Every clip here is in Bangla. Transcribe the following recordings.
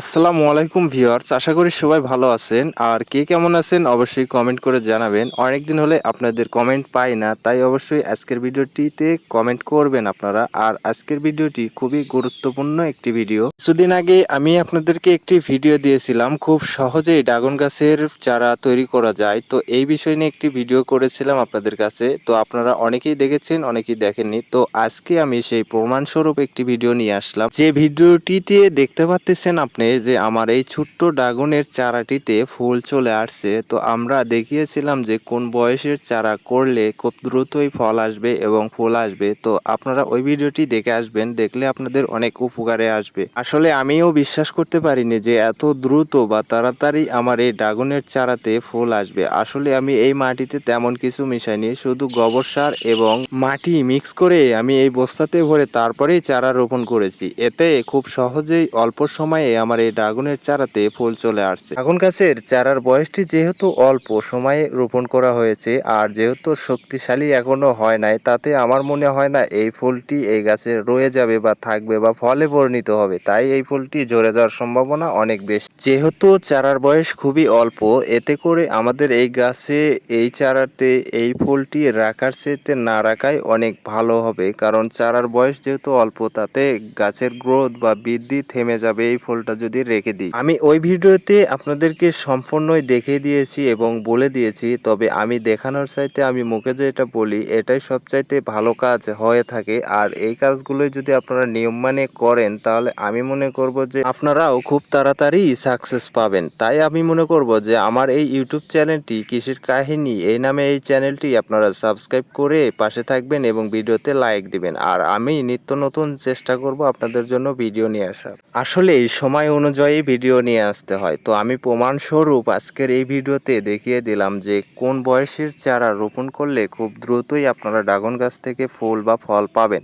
আসসালামু আলাইকুম ভিউয়ার্স, আশা করি সবাই ভালো আছেন। আর কে কেমন আছেন অবশ্যই কমেন্ট করে জানাবেন। অনেকদিন হলে আপনাদের কমেন্ট পাই না, তাই অবশ্যই আজকের ভিডিওটিতে কমেন্ট করবেন আপনারা। আর আজকের ভিডিওটি খুবই গুরুত্বপূর্ণ একটি ভিডিও। কিছুদিন আগে আমি আপনাদেরকে একটি ভিডিও দিয়েছিলাম, খুব সহজেই ড্রাগন গাছের চারা তৈরি করা যায়। তো এই বিষয় নিয়ে একটি ভিডিও করেছিলাম আপনাদের কাছে। তো আপনারা অনেকেই দেখেছেন, অনেকেই দেখেননি। তো আজকে আমি সেই প্রমাণস্বরূপ একটি ভিডিও নিয়ে আসলাম। যে ভিডিওটিতে দেখতে পাচ্ছেন আপনি যে আমার এই ছোট্ট ড্রাগনের চারাটিতে ফুল চলে আসছে, তো আমরা দেখিয়েছিলাম যে কোন বয়সের চারা করলে খুব দ্রুতই ফল আসবে এবং ফুল আসবে। তো আপনারা ওই ভিডিওটি দেখে আসবেন, দেখলে আপনাদের অনেক উপকারে আসবে। আসলে আমিও বিশ্বাস করতে পারিনি যে এত দ্রুত বা তাড়াতাড়ি আমার এই ড্রাগনের চারাতে ফুল আসবে। আসলে আমি এই মাটিতে তেমন কিছু মিশাইনি, শুধু গোবর সার এবং মাটি মিক্স করে আমি এই বস্তাতে ভরে তারপরেই চারা রোপণ করেছি। এতে খুব সহজেই অল্প সময়ে আমার এই ড্রাগনের চারাতে ফুল চলে আসছে। ড্রাগন গাছের চারার বয়সটি যেহেতু অল্প, সময়ে রোপণ করা হয়েছে, আর যেহেতু শক্তিশালী এখনও হয় নাই, তাতে আমার মনে হয় না এই ফুলটি এই গাছে রয়ে যাবে বা থাকবে বা ফলে পরিণত হবে, তাই এই ফুলটি ঝরে যাওয়ার সম্ভাবনা অনেক বেশি। যেহেতু চারার বয়স খুবই অল্প, এতে করে আমাদের এই গাছে এই চারাতে এই ফুলটি রাখার চেয়েতে না রাখাই অনেক ভালো হবে, কারণ চারার বয়স যেহেতু অল্প, তাতে গাছের গ্রোথ বা বৃদ্ধি থেমে যাবে এই ফুলটা যদি রেখে দিই। আমি ওই ভিডিওতে আপনাদেরকে সম্পূর্ণই দেখিয়ে দিয়েছি এবং বলে দিয়েছি, তবে আমি দেখানোর চাইতে আমি মুখে যে এটা বলি, এটাই সবচাইতে ভালো কাজ হয়ে থাকে। আর এই কাজগুলোই যদি আপনারা নিয়ম মানে করেন, তাহলে আমি মনে করব যে আপনারাও খুব তাড়াতাড়ি সাকসেস পাবেন। তাই আমি মনে করব যে আমার এই ইউটিউব চ্যানেলটি কৃষির কাহিনী এই নামে এই চ্যানেলটি আপনারা সাবস্ক্রাইব করে পাশে থাকবেন এবং ভিডিওতে লাইক দিবেন। আর আমি নিত্য নতুন চেষ্টা করব আপনাদের জন্য ভিডিও নিয়ে আসার। আসলে এই সময় অনুযায়ী ভিডিও নিয়ে আসতে হয়। তো আমি প্রমাণস্বরূপ আজকের এই ভিডিওতে দেখিয়ে দিলাম যে কোন বয়সের চারা রোপণ করলে খুব দ্রুতই আপনারা ড্রাগন গাছ থেকে ফুল বা ফল পাবেন।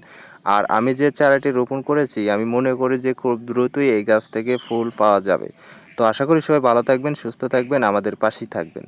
আর আমি যে চারাটি রোপণ করেছি, আমি মনে করি যে খুব দ্রুতই এই গাছ থেকে ফুল পাওয়া যাবে। তো আশা করি সবাই ভালো থাকবেন, সুস্থ থাকবেন, আমাদের পাশেই থাকবেন।